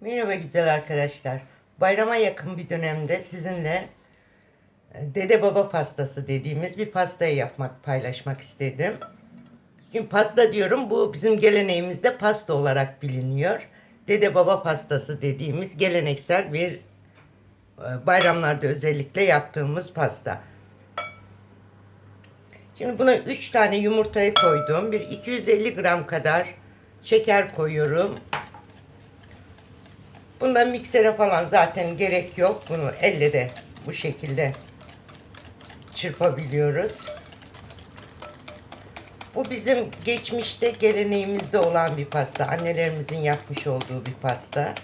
Merhaba güzel arkadaşlar. Bayrama yakın bir dönemde sizinle e, dede baba pastası dediğimiz bir pastayı yapmak, paylaşmak istedim. Şimdi pasta diyorum bu bizim geleneğimizde pasta olarak biliniyor. Dede baba pastası dediğimiz geleneksel bir e, bayramlarda özellikle yaptığımız pasta. Şimdi buna 3 tane yumurtayı koydum. Bir 250 gram kadar şeker koyuyorum. Bunda miksere falan zaten gerek yok. Bunu elle de bu şekilde çırpabiliyoruz. Bu bizim geçmişte geleneğimizde olan bir pasta. Annelerimizin yapmış olduğu bir pasta.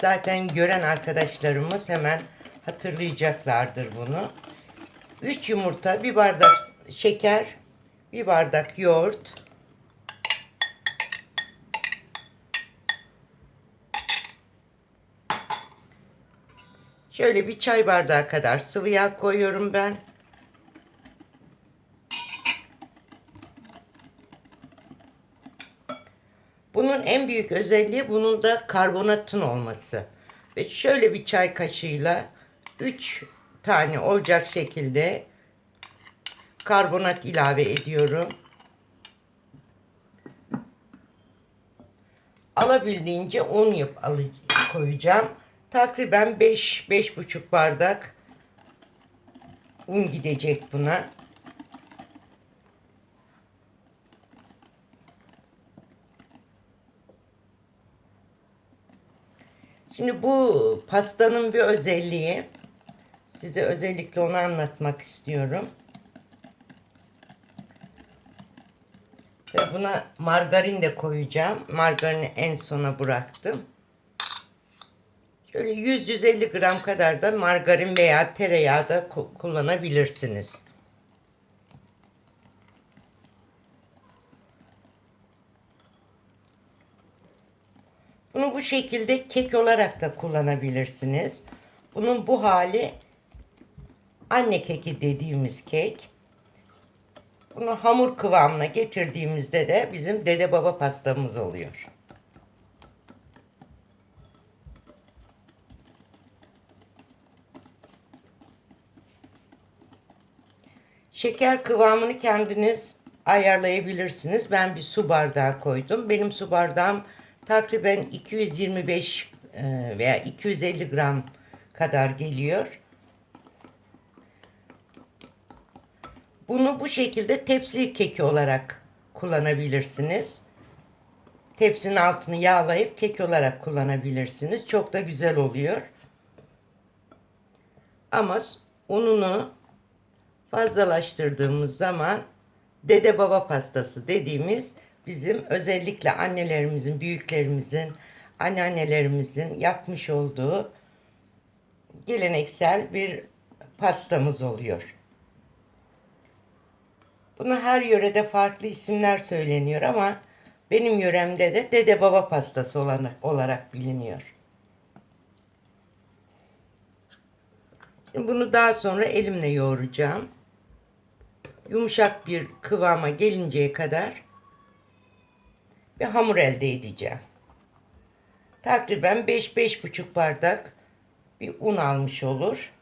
Zaten gören arkadaşlarımız hemen hatırlayacaklardır bunu. 3 yumurta, bir bardak şeker, bir bardak yoğurt. Şöyle bir çay bardağı kadar sıvı yağ koyuyorum ben. Bunun en büyük özelliği bunun da karbonatın olması. Ve şöyle bir çay kaşığıyla 3 tane olacak şekilde karbonat ilave ediyorum. Alabildiğince un yap koyacağım. Takriben 5 5,5 bardak un gidecek buna. Şimdi bu pastanın bir özelliği size özellikle onu anlatmak istiyorum. Buna margarin de koyacağım. Margarini en sona bıraktım. Şöyle 100-150 gram kadar da margarin veya tereyağı da ku- kullanabilirsiniz. Bunu bu şekilde kek olarak da kullanabilirsiniz. Bunun bu hali anne keki dediğimiz kek. Bunu hamur kıvamına getirdiğimizde de bizim dede baba pastamız oluyor. Şeker kıvamını kendiniz ayarlayabilirsiniz. Ben bir su bardağı koydum. Benim su bardağım takriben 225 e, veya 250 gram kadar geliyor. Bunu bu şekilde tepsi keki olarak kullanabilirsiniz. Tepsinin altını yağlayıp kek olarak kullanabilirsiniz. Çok da güzel oluyor. Ama ununu fazlalaştırdığımız zaman dede baba pastası dediğimiz bizim özellikle annelerimizin, büyüklerimizin, anneannelerimizin yapmış olduğu geleneksel bir pastamız oluyor. Buna her yörede farklı isimler söyleniyor ama benim yöremde de dede baba pastası olarak biliniyor. Şimdi bunu daha sonra elimle yoğuracağım. Yumuşak bir kıvama gelinceye kadar bir hamur elde edeceğim. Takriben 5-5,5 bardak bir un almış olur.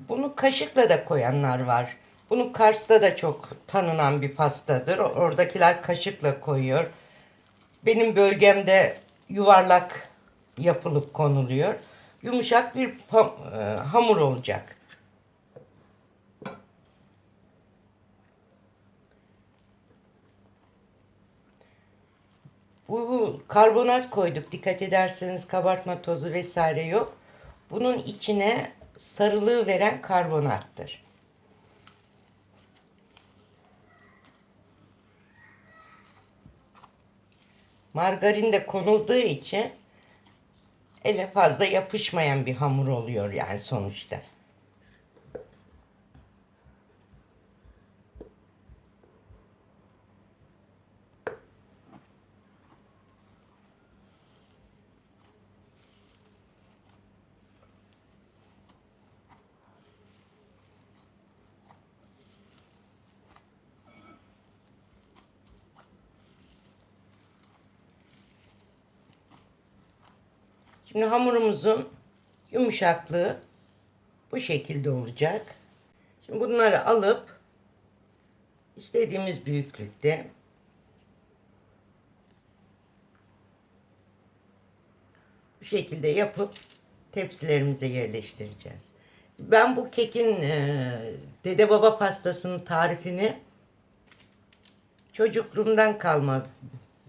Bunu kaşıkla da koyanlar var. Bunu Kars'ta da çok tanınan bir pastadır. Oradakiler kaşıkla koyuyor. Benim bölgemde yuvarlak yapılıp konuluyor. Yumuşak bir e, hamur olacak. Bu karbonat koyduk. Dikkat ederseniz kabartma tozu vesaire yok. Bunun içine sarılığı veren karbonattır. Margarin de konulduğu için ele fazla yapışmayan bir hamur oluyor yani sonuçta. Şimdi hamurumuzun yumuşaklığı bu şekilde olacak. Şimdi bunları alıp istediğimiz büyüklükte bu şekilde yapıp tepsilerimize yerleştireceğiz. Ben bu kekin e, dede baba pastasının tarifini çocukluğumdan kalma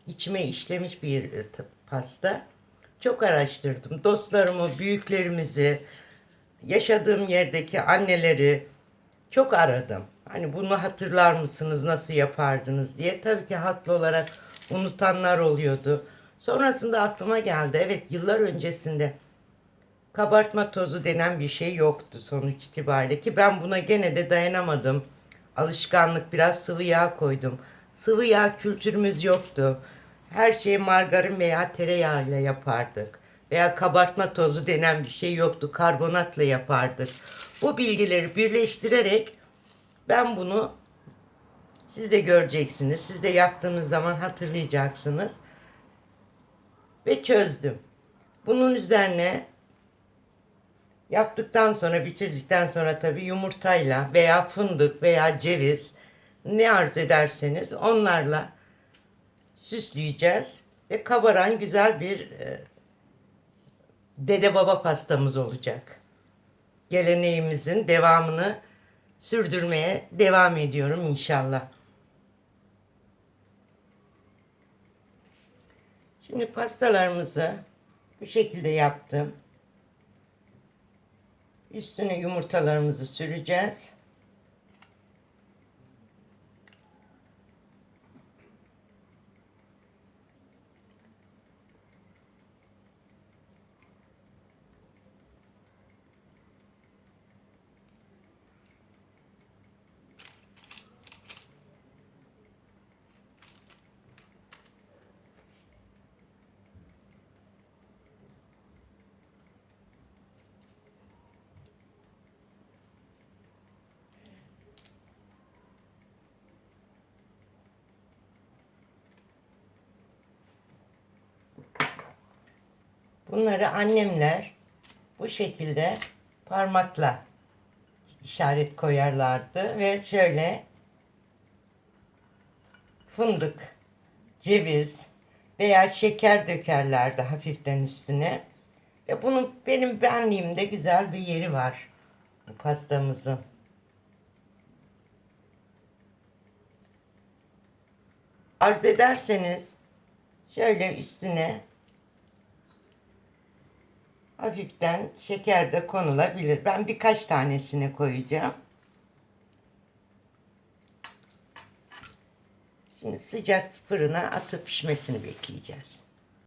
içime işlemiş bir e, pasta. Çok araştırdım. Dostlarımı, büyüklerimizi, yaşadığım yerdeki anneleri çok aradım. Hani bunu hatırlar mısınız, nasıl yapardınız diye. Tabii ki haklı olarak unutanlar oluyordu. Sonrasında aklıma geldi. Evet yıllar öncesinde kabartma tozu denen bir şey yoktu sonuç itibariyle ki ben buna gene de dayanamadım. Alışkanlık biraz sıvı yağ koydum. Sıvı yağ kültürümüz yoktu. Her şeyi margarin veya tereyağıyla yapardık. Veya kabartma tozu denen bir şey yoktu. Karbonatla yapardık. Bu bilgileri birleştirerek ben bunu siz de göreceksiniz. Siz de yaptığınız zaman hatırlayacaksınız. Ve çözdüm. Bunun üzerine Yaptıktan sonra, bitirdikten sonra tabii yumurtayla veya fındık veya ceviz ne arz ederseniz onlarla süsleyeceğiz ve kabaran güzel bir e, dede baba pastamız olacak. Geleneğimizin devamını sürdürmeye devam ediyorum inşallah. Şimdi pastalarımızı bu şekilde yaptım. Üstüne yumurtalarımızı süreceğiz. Bunları annemler bu şekilde parmakla işaret koyarlardı ve şöyle fındık, ceviz veya şeker dökerlerdi hafiften üstüne. Ve bunun benim benliğimde güzel bir yeri var bu pastamızın. Arz ederseniz şöyle üstüne hafiften şeker de konulabilir. Ben birkaç tanesini koyacağım. Şimdi sıcak fırına atıp pişmesini bekleyeceğiz.